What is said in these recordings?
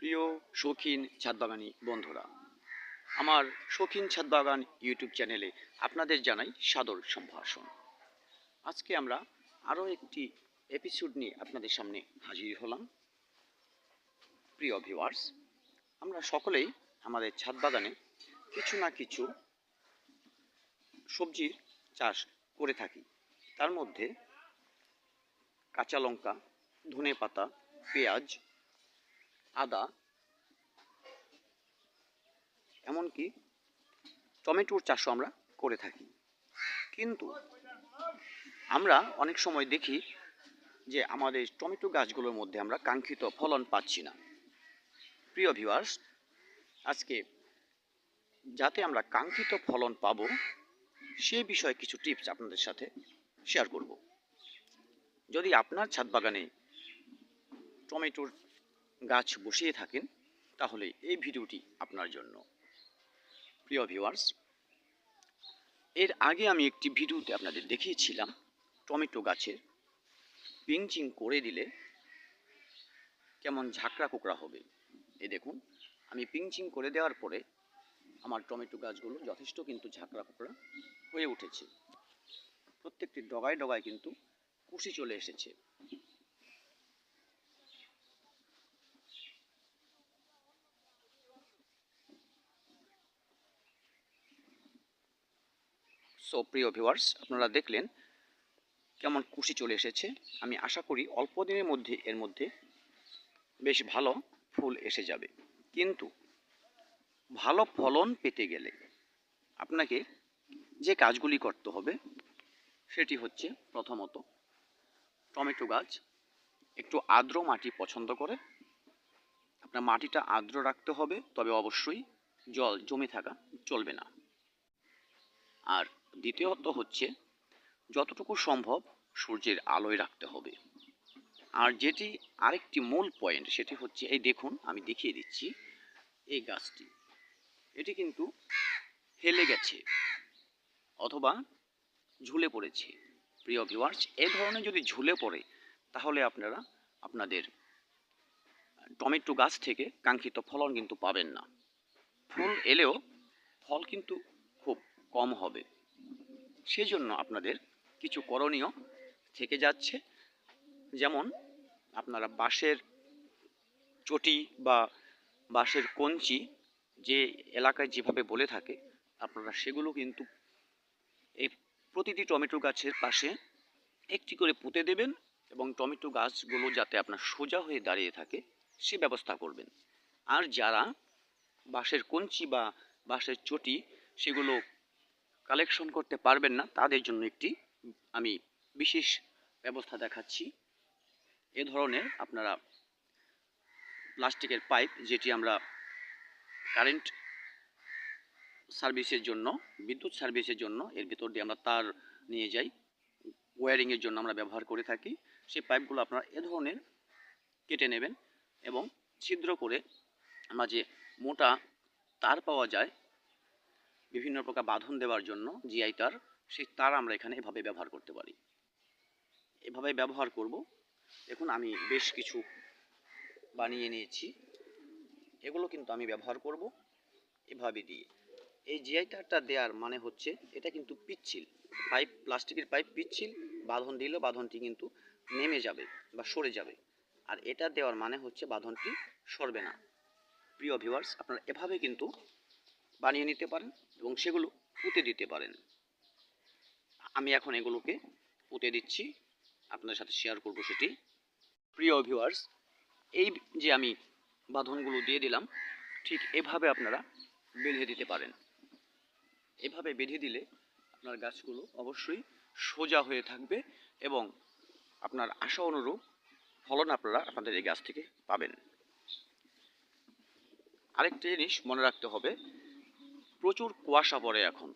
প্রিয় শৌখিন ছাদবাগানি বন্ধুরা, আমার শৌখিন ছাদবাগান ইউটিউব চ্যানেলে আপনাদের জানাই সাদর সম্ভাষণ। আজকে আমরা আরও একটি এপিসোড নিয়ে আপনাদের সামনে হাজির হলাম। প্রিয় ভিউয়ার্স আমরা সকলেই আমাদের ছাদ বাগানে কিছু না কিছু সবজির চাষ করে থাকি। তার মধ্যে কাঁচা লঙ্কা ধনে পাতা পেঁয়াজ আদা, এমনকি টমেটোর চাষও আমরা করে থাকি। কিন্তু আমরা অনেক সময় দেখি যে আমাদের টমেটো গাছগুলোর মধ্যে আমরা কাঙ্ক্ষিত ফলন পাচ্ছি না। প্রিয় ভিউয়ার্স আজকে যাতে আমরা কাঙ্ক্ষিত ফলন পাবো, সে বিষয়ে কিছু টিপস আপনাদের সাথে শেয়ার করব। যদি আপনার ছাদ বাগানে টমেটোর গাছ বসিয়ে থাকেন, তাহলে এই ভিডিওটি আপনার জন্য। প্রিয় ভিউয়ার্স এর আগে আমি একটি ভিডিওতে আপনাদের দেখিয়েছিলাম টমেটো গাছের পিঞ্চিং করে দিলে কেমন ঝাঁকড়া কোকড়া হবে। এ দেখুন, আমি পিঞ্চিং করে দেওয়ার পরে আমার টমেটো গাছগুলো যথেষ্ট কিন্তু ঝাঁকড়া কোকড়া হয়ে উঠেছে। প্রত্যেকটি ডগায় ডগায় কিন্তু কুশি চলে এসেছে। সো প্রিয় ভিউয়ার্স আপনারা দেখলেন কেমন কুশি চলে এসেছে। আমি আশা করি অল্প দিনের মধ্যে, এর মধ্যে বেশ ভালো ফুল এসে যাবে। কিন্তু ভালো ফলন পেতে গেলে আপনাকে যে কাজগুলি করতে হবে, সেটি হচ্ছে প্রথমত টমেটো গাছ। একটু আর্দ্র মাটি পছন্দ করে। আপনার মাটিটা আর্দ্র রাখতে হবে, তবে অবশ্যই জল জমে থাকা চলবে না। আর দ্বিতীয়ত হচ্ছে, যতটুকু সম্ভব সূর্যের আলোয় রাখতে হবে। আর যেটি আরেকটি মূল পয়েন্ট সেটি হচ্ছে, এই দেখুন, আমি দেখিয়ে দিচ্ছি এই গাছটি। এটি কিন্তু হেলে গেছে অথবা ঝুলে পড়েছে। প্রিয় ভিউয়ার্স এ ধরনের যদি ঝুলে পড়ে, তাহলে আপনারা আপনাদের টমেটো গাছ থেকে কাঙ্ক্ষিত ফলন কিন্তু পাবেন না। ফুল এলেও ফল কিন্তু খুব কম হবে। সেজন্য আপনাদের কিছু করণীয় থেকে যাচ্ছে। যেমন আপনারা বাঁশের চটি বা বাঁশের কঞ্চি যে এলাকায় যেভাবে বলে থাকে, আপনারা সেগুলো কিন্তু এই প্রতিটি টমেটো গাছের পাশে একটি করে পুঁতে দেবেন এবং টমেটো গাছগুলো যাতে আপনার সোজা হয়ে দাঁড়িয়ে থাকে, সে ব্যবস্থা করবেন। আর যারা বাঁশের কঞ্চি বা বাঁশের চটি সেগুলো কালেকশন করতে পারবেন না, তাদের জন্য একটি, আমি বিশেষ ব্যবস্থা দেখাচ্ছি। এ ধরনের আপনারা প্লাস্টিকের পাইপ যেটি আমরা কারেন্ট সার্ভিসের জন্য, বিদ্যুৎ সার্ভিসের জন্য, এর ভিতর দিয়ে আমরা তার নিয়ে যাই, ওয়ারিংয়ের জন্য আমরা ব্যবহার করে থাকি, সেই পাইপগুলো আপনারা এ ধরনের কেটে নেবেন এবং ছিদ্র করে আমরা যে মোটা তার পাওয়া যায় বিভিন্ন প্রকার বাঁধন দেওয়ার জন্য জিআই তার, সেই তার আমরা এখানে এভাবে ব্যবহার করতে পারি। এভাবে ব্যবহার করব। দেখুন, আমি বেশ কিছু বানিয়ে নিয়েছি। এগুলো কিন্তু আমি ব্যবহার করব এভাবে দিয়ে। এই জিআই তারটা দেওয়ার মানে হচ্ছে, এটা কিন্তু পিচ্ছিল। পাইপ, প্লাস্টিকের পাইপ পিচ্ছিল, বাঁধন দিলে বাঁধনটি কিন্তু নেমে যাবে বা সরে যাবে। আর এটা দেওয়ার মানে হচ্ছে বাঁধনটি সরবে না। প্রিয় ভিউয়ার্স, আপনারা এভাবে কিন্তু বানিয়ে নিতে পারেন এবং সেগুলো পুঁতে দিতে পারেন। আমি এখন এগুলোকে পুঁতে দিচ্ছি। আপনার সাথে শেয়ার করব সেটি। প্রিয় ভিউয়ার্স এই যে আমি বাঁধনগুলো দিয়ে দিলাম, ঠিক এভাবে আপনারা বেঁধে দিতে পারেন। এভাবে বেঁধে দিলে আপনার গাছগুলো অবশ্যই সোজা হয়ে থাকবে এবং আপনার আশা অনুরূপ ফলন আপনারা আপনাদের এই গাছ থেকে পাবেন। আরেকটা জিনিস মনে রাখতে হবে প্রচুর কুয়াশা পড়ে এখন।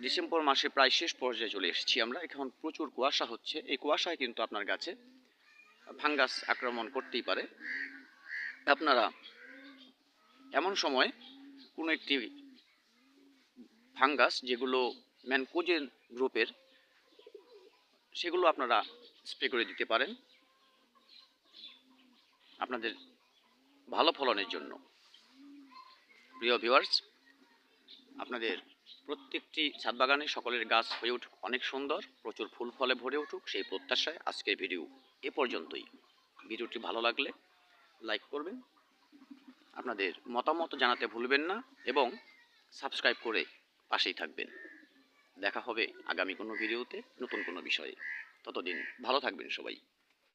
ডিসেম্বর মাসে প্রায় শেষ পর্যায়ে চলে এসেছি আমরা। এখন প্রচুর কুয়াশা হচ্ছে। এই কুয়াশায় কিন্তু আপনার গাছে ফাঙ্গাস আক্রমণ করতেই পারে। আপনারা এমন সময় কোনো একটি ফাঙ্গাস যেগুলো ম্যানকোজেন গ্রুপের, সেগুলো আপনারা স্প্রে করে দিতে পারেন। আপনাদের ভালো ফলনের জন্য। প্রিয় ভিউয়ার্স আপনাদের প্রত্যেকটি ছাদ বাগানে সকলের গাছ হয়ে উঠুক, অনেক সুন্দর, প্রচুর ফুল ফলে ভরে উঠুক, সেই প্রত্যাশায় আজকের ভিডিও এ পর্যন্তই। ভিডিওটি ভালো লাগলে লাইক করবেন, আপনাদের মতামত জানাতে ভুলবেন না এবং সাবস্ক্রাইব করে পাশেই থাকবেন। দেখা হবে আগামী কোনো ভিডিওতে নতুন কোনো বিষয়ে। ততদিন ভালো থাকবেন সবাই।